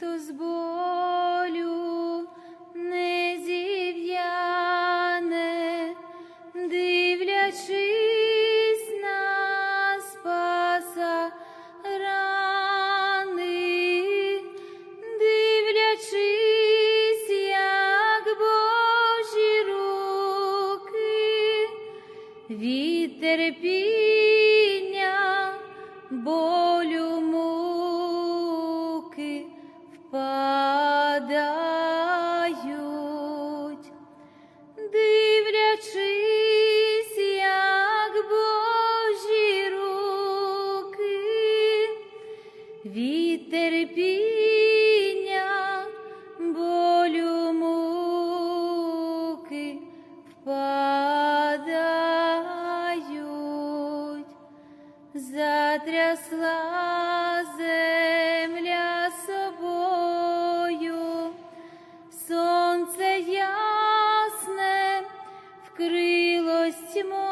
хто з pada próximo.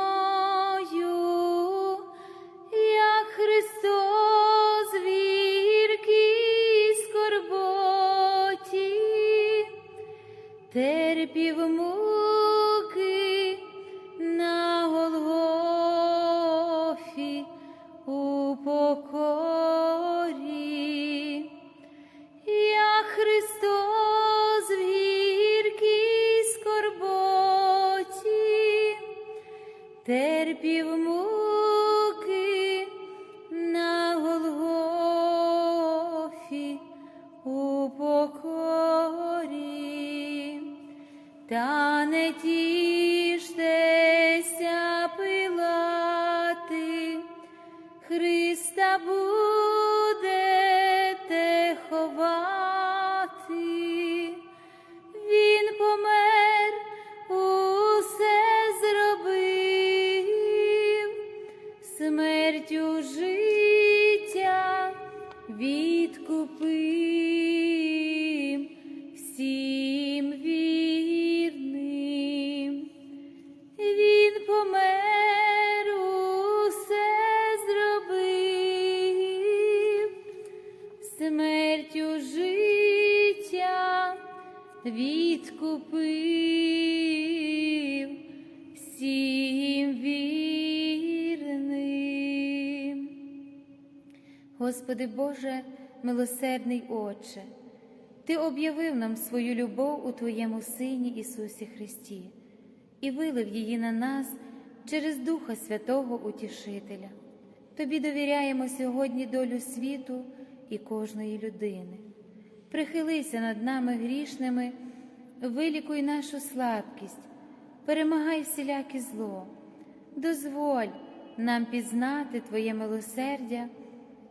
Tane ti Господи Боже, милосердний Отче, Ти об'явив нам свою любов у Твоєму Сині Ісусі Христі і вилив її на нас через Духа Святого Утішителя. Тобі довіряємо сьогодні долю світу і кожної людини. Прихилися над нами грішними, вилікуй нашу слабкість, перемагай всіляке зло, дозволь нам пізнати Твоє милосердя,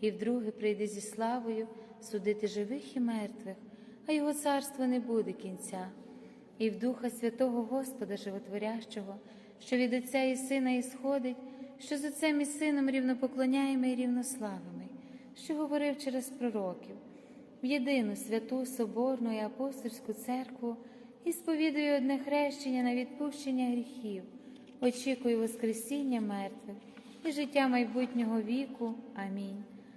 і вдруге прийде зі славою судити живих і мертвих, а його царство не буде кінця, і в Духа Святого Господа Животворящого, що від Отця і Сина ісходить, що з Отцем і Сином рівнопоклоняємо і рівнославимо, що говорив через пророків в єдину святу Соборну і апостольську церкву і сповідую одне хрещення на відпущення гріхів, очікую Воскресіння мертвих і життя майбутнього віку. Амінь.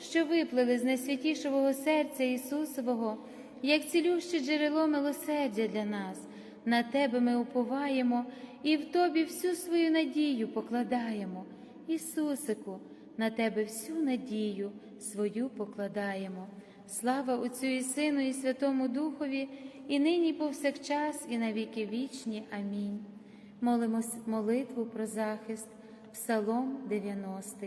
що виплили з найсвятішого серця Ісусового, як цілюще джерело милосердя для нас. На Тебе ми уповаємо і в Тобі всю свою надію покладаємо. Ісусику, на Тебе всю надію свою покладаємо. Слава Отцю і Сину, і Святому Духові, і нині, і повсякчас, і на віки вічні. Амінь. Молимось молитву про захист, Псалом 90.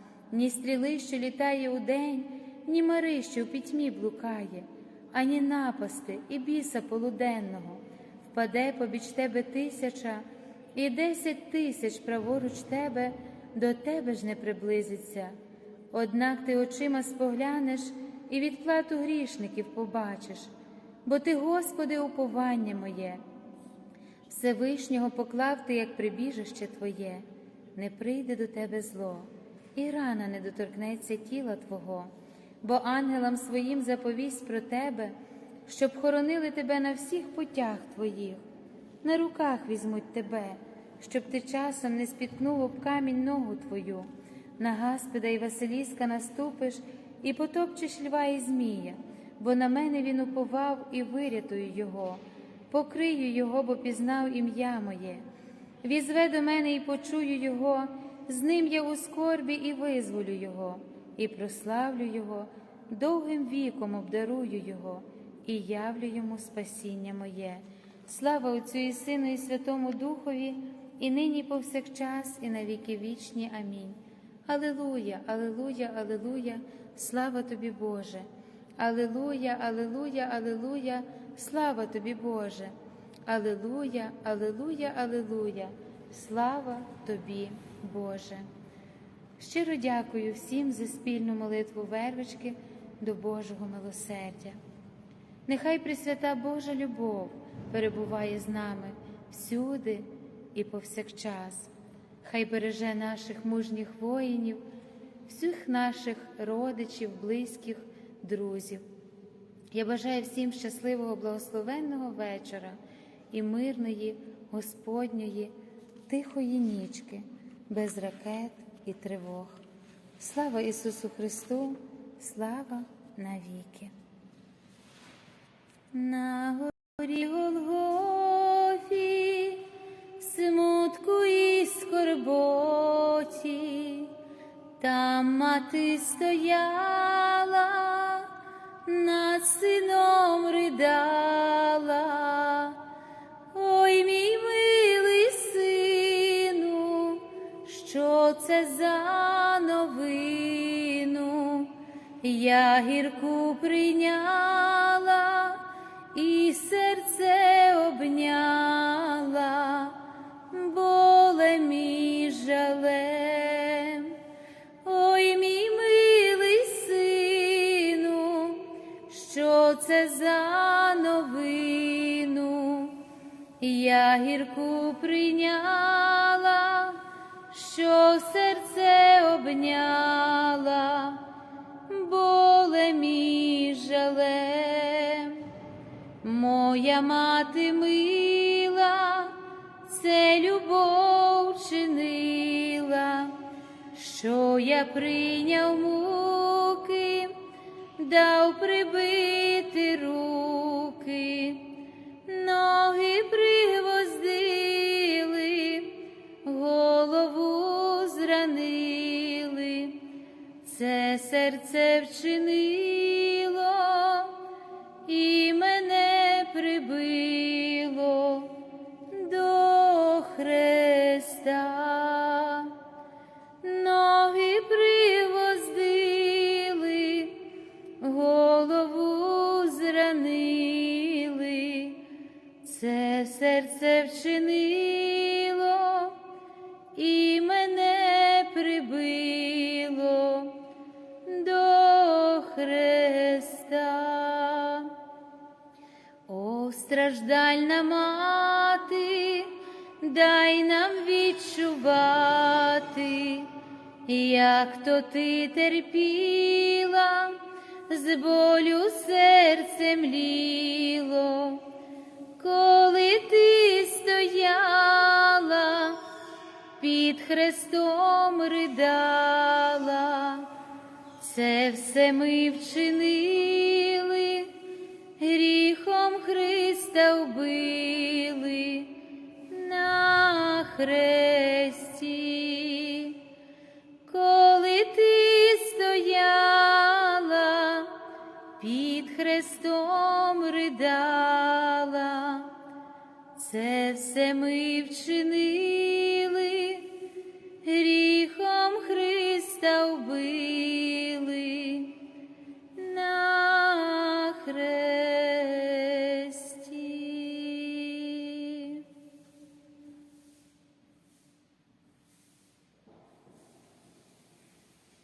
ні стріли, що літає удень, ні мари, що в пітьмі блукає, ані напасти і біса полуденного, впаде побіч тебе тисяча, і десять тисяч праворуч тебе до тебе ж не приблизиться. Однак ти очима споглянеш і відплату грішників побачиш, бо ти, Господи, уповання моє. Всевишнього поклав ти, як прибіжище Твоє, не прийде до тебе зло і рана не доторкнеться тіла Твого, бо ангелам своїм заповість про Тебе, щоб хоронили тебе на всіх путях Твоїх, на руках візьмуть тебе, щоб ти часом не спіткнув об камінь ногу Твою, на Гаспіда і Василіска наступиш і потопчеш льва і Змія, бо на мене він уповав і вирятую його, покрию його, бо пізнав ім'я моє. Візве до мене і почую його з ним я у скорбі і визволю Його, і прославлю Його, довгим віком обдарую Його і явлю йому спасіння моє. Слава Отцю і Сину, і Святому Духові, і нині, повсякчас, і на віки вічні. Амінь. Алилуя, Алилуя, Алилуя, слава тобі, Боже. Алилуя, Алилуя, Алилуя, слава тобі, Боже. Алилуя, Алилуя, Алилуя, слава тобі. Боже. Щиро дякую всім за спільну молитву вервички до Божого милосердя. Нехай Пресвята Божа любов, перебуває з нами всюди і повсякчас. Хай береже наших мужніх воїнів, всіх наших родичів, близьких, друзів. Я бажаю всім щасливого, благословенного вечора і мирної, Господньої, тихої нічки, без ракет і тривог. Слава Ісусу Христу, слава навіки. На горі Голгофі, смутку і скорботі, там мати стояла, над сином ридала. Гірку прийняла і серце обняла, болем і жалем. Ой, мій милий сину, що це за новину? Я гірку прийняла, що серце обняла, болем і жалем. Моя мати мила, це любов чинила, що я прийняв муки, дав прибити руки, ноги пригвоздили, це серце вчинило і мене прибило до Христа. Ноги привоздили, голову зранили, це серце вчинило страждальна мати, дай нам відчувати, як то ти терпіла, з болю серце мліло, коли ти стояла, під хрестом ридала, це все ми вчинили гріхом Христа вбили на хресті, коли ти стояла, під хрестом ридала, це все ми вчинили.